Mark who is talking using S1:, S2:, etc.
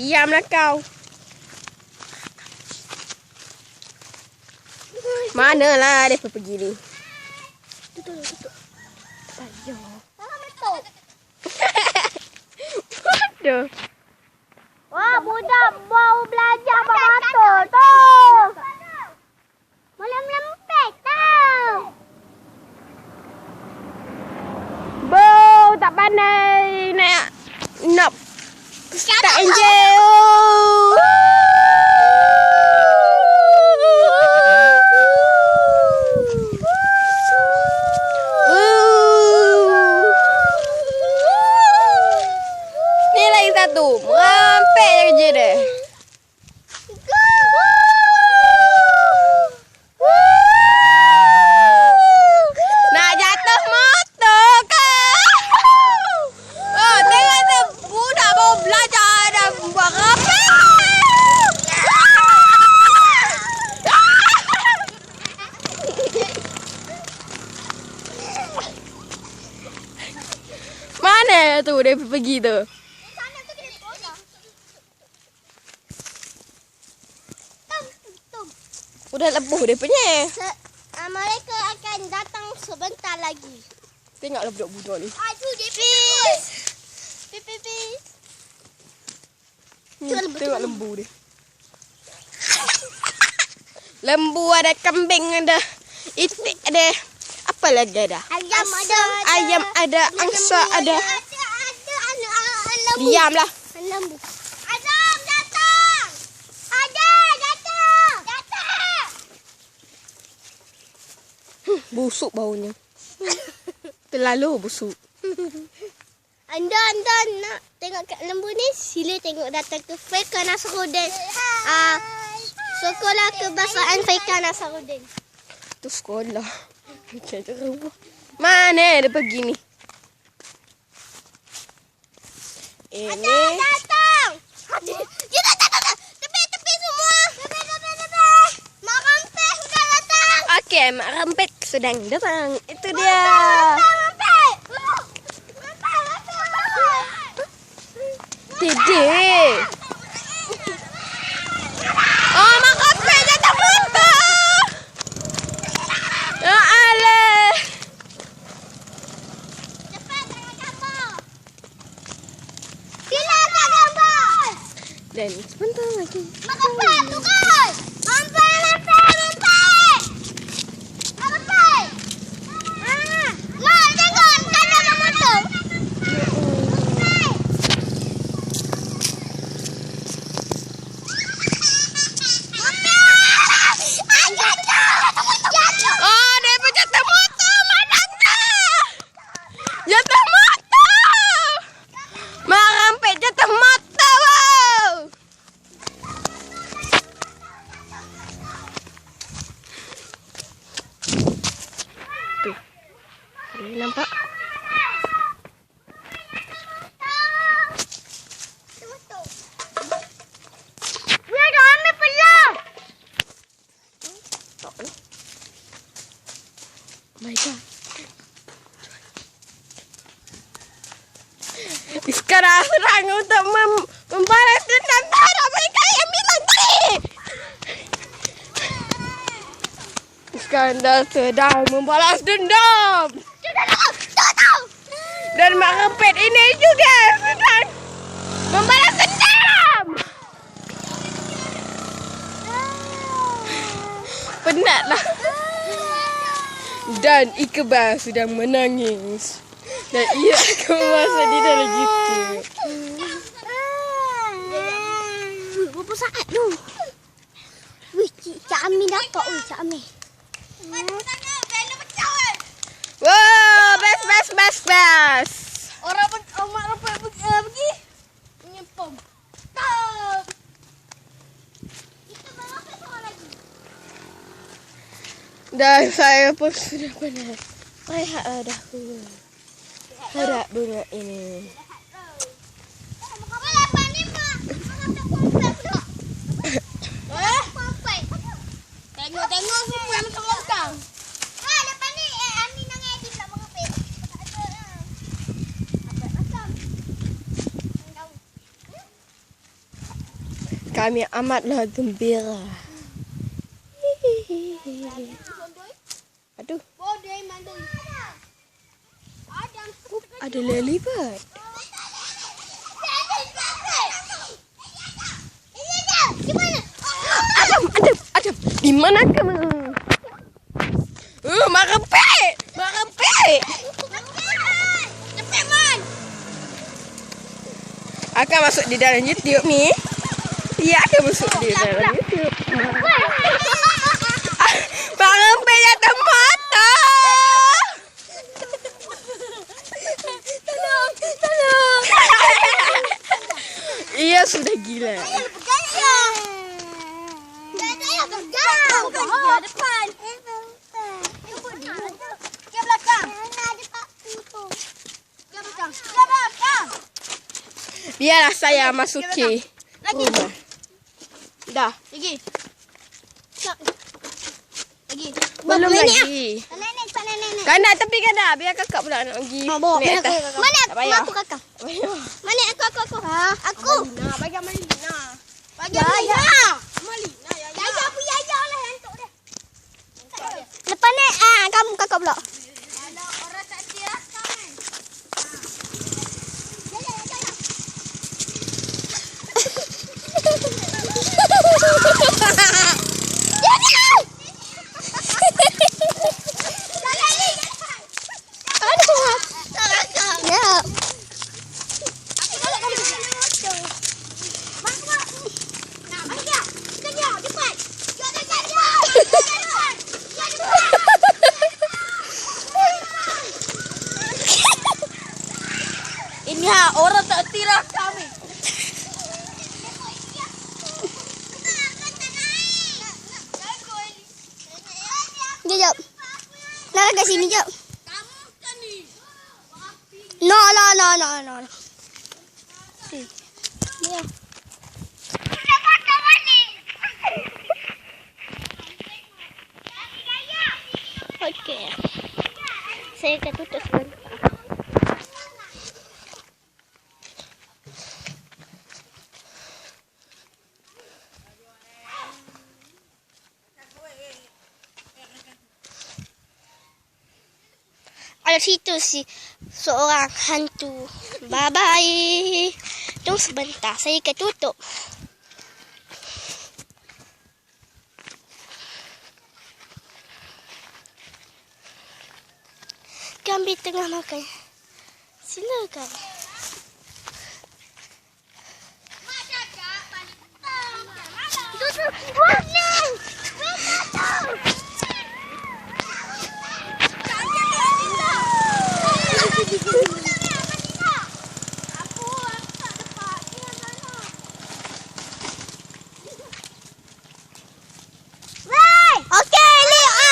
S1: Diamlah kau. Manalah dia pergi ni.
S2: Tutup, tutup.
S1: Payah.
S2: Salah masuk.
S1: Aduh.
S2: Wah, budak baru belajar beratur tu. Malam lempek tau.
S1: Bo, tak pandai nak nak start enjin. Oh. Ni lagi satu. Merampek je kerja dia. Nak jatuh motor ke? Oh, tengok tu budak baru belajar dah buat apa? Mana tu dia pergi tu? Udah lebuh dia punya.
S2: Se, uh, mereka akan datang sebentar lagi.
S1: Tengoklah budak-budak ni.
S2: Aduh, dia. Pipis.
S1: Ni,
S2: Tengok lembu,
S1: Tengok lembu dia. Lembu ada kambing ada itik ada apa lagi ada?
S2: Ayam ada.
S1: Ayam ada, angsa ada.
S2: Ada.
S1: Diamlah.
S2: Lembu. Adam, datang. Ada, datang. Datang.
S1: Busuk baunya. Terlalu busuk.
S2: Anda, anda nak tengok kat lembu ni, sila tengok datang ke Feka Nasruddin. Ah, sekolah kebahasaan Feka Nasruddin.
S1: Tu sekolah. Macam tu rumah. Mana dia pergi ni? Ini
S2: Datang! Dia datang, datang! Tepi, tepi semua! Tepi, tepi, tepi! Mak Rampek sudah datang!
S1: Okey, Mak Rampet sedang datang. Itu dia.
S2: Datang, Rampek! Rampek, Rampek!
S1: Tidak. Oh, Mak Rampet jatuh motor. Ya Allah.
S2: Cepat, tengok gambar! Sila tak gambar!
S1: Dan sebentar lagi.
S2: Mak Rampek, turun! Rampek, Rampek, Rampek! Mak Rampek! Ah, Mak, tengok! Tak ada mak motor! Rampek!
S1: Oh, dia pun jatuh motor. Mana tak? Jatuh motor. Mak Rampet jatuh motor. Wow. Tuh. Ada nampak?
S2: Dia dah ambil pelang.
S1: Tak ni. Oh my god. Sekarang serang untuk mem membalas dendam terhadap mereka yang bilang tadi. Iskandar sedang membalas dendam. Dan Mak Rempet ini juga sedang membalas dendam. Penatlah. Dan Iqbal sedang menangis. Dan ia akan memasuk di dalam YouTube.
S2: Berapa saat tu? Wih, Cik, Cik Amin dapat. Wih, Cik Amin.
S1: Wow, best, best, best, best.
S2: Orang pun, mak rapat pergi. Uh, pergi. Menyempom.
S1: Dan saya pun sudah pernah lihat dah harap bunga ini.
S2: Tengok-tengok semua yang macam longkang. Ah, lepas ni eh, Amin nak edit tak mengepit. Tak ada macam? Tahu.
S1: kami amatlah gembira. Aduh,
S2: mandul. Adam.
S1: ada.
S2: Di mana?
S1: Adam, Adam, Adam. Di mana kamu? Uh, merepek! Merepek! Akan masuk di dalam YouTube ni. Dia akan masuk di dalam YouTube. Merepek di atas mata!
S2: Tolong, tolong.
S1: Ia sudah gila.
S2: Pegang dia. Dah saya pegang. Dia depan. Dia belakang. Dia belakang. Dia belakang.
S1: Biarlah saya masuki.
S2: Lagi.
S1: rumah. Dah.
S2: Lagi. Lagi.
S1: Belum
S2: Nenek.
S1: lagi.
S2: Nenek, pak nenek.
S1: Kanak tepi kanak. Biar kakak pula nak pergi. naik atas.
S2: Mana aku kakak?
S1: Tak payah.
S2: Mana aku aku aku? Ha? Aku.
S1: Amalina, bagi Amalina. Bagi
S2: Ya,
S1: Amalina.
S2: ya.
S1: Amalina, ya, ya.
S2: Yaya aku yaya lah yang tok dia. Lepas ni ah kamu kakak pula. No, no, no, no, no. Ya. Saya akan. Ada situ si seorang hantu. Bye bye. Tunggu sebentar, saya akan tutup. Kambing tengah makan. Silakan.